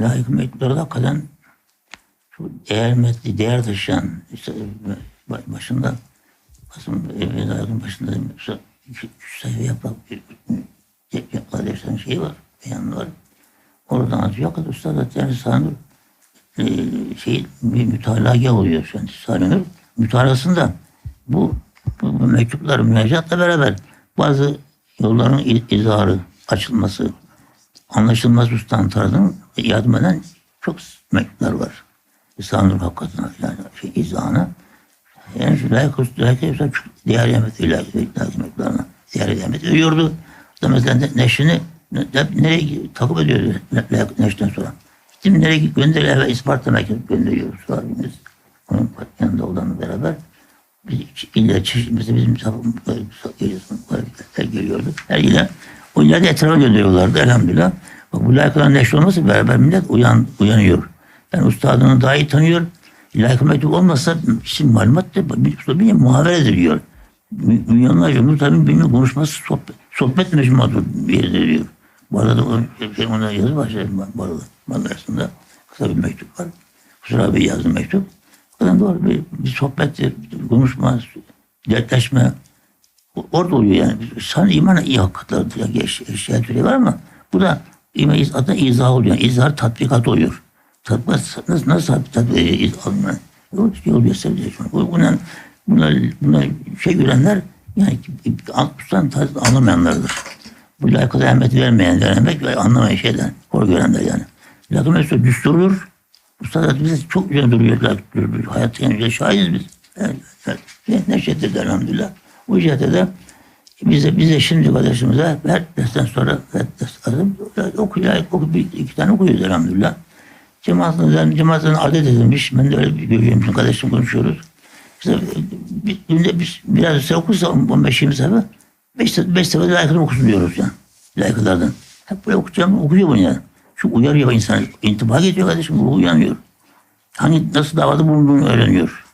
layık mektupları da hakikaten şu değer metni, değer taşıyan işte ba- başında basın vedaların başında işte iki, üç sayfa yaprak kardeşlerin şeyi var, beyanı var. Oradan atıyor. Fakat Usta da yani sanır e, şey bir mütalaa oluyor şu an sanır. Mütalasında bu, bu, bu mektuplar beraber bazı yolların izahı, açılması, anlaşılmaz ustan tarzının yardım eden çok mektuplar var. İslam'ın hakikatine yani şey izahına. Yani layık layık diğer yemek mektuplarına diğer yemek veriyordu. Da mesela ne- neşrini ne- nereye takip ediyordu neşten sonra. Şimdi nereye gönderiyor ve Isparta mektup gönderiyoruz. Abimiz onun yanında olanla beraber biz illa çeşit mesela bizim geliyordu. Her ile o ileride etrafa gönderiyorlardı elhamdülillah. Bak bu layıkların neşri olması beraber millet uyan, uyanıyor. Yani ustadını daha iyi tanıyor. Layık mektup olmasa şimdi malumat da bir, muhavere ediliyor. Milyonlarca tabi benimle konuşması sohbet, sohbet yerde diyor. Bu arada o, şey, ona yazı var şey, bu arada. Mangasında kısa bir mektup var. Kusura Bey yazdı mektup. O doğru bir, bir sohbet, bir konuşma, dertleşme. O- Orada oluyor yani. Sana imana iyi hakikatler yani eş, eşya türevi var ama bu da iman adı izah oluyor. Yani izhar tatbikat oluyor. Tatbikat nasıl nasıl tatbikat izah oluyor? Yol, yol gösteriyor. Bu- Buna, buna, buna şey görenler yani altmıştan anlamayanlardır. Bu layıkata ehemmiyet vermeyen, vermemek ve anlamayan şeyden hor görenler yani. Lakin mesela düsturdur. Ustad bize çok güzel duruyor. layık duruyor. Hayatta en güzel şahidiz biz. Evet, evet. Ve Neşet'te elhamdülillah. Bu cihette de biz de, biz de şimdi kardeşimize her dersten sonra her ders adım okuyor, oku, iki tane okuyoruz elhamdülillah. Cemaatin, cemaatin adet edilmiş. Ben de öyle bir görüyorum. Şimdi kardeşim konuşuyoruz. İşte bir, günde bir, biraz sayfa okursa 15-20 sayfa 5 beş sefer layıkını okusun diyoruz yani. Layıklardan. Hep böyle okuyacağım, okuyor bunu yani. Şu uyarıyor insan. intibak ediyor kardeşim. Bu uyanıyor. Hani nasıl davada bulunduğunu öğreniyor.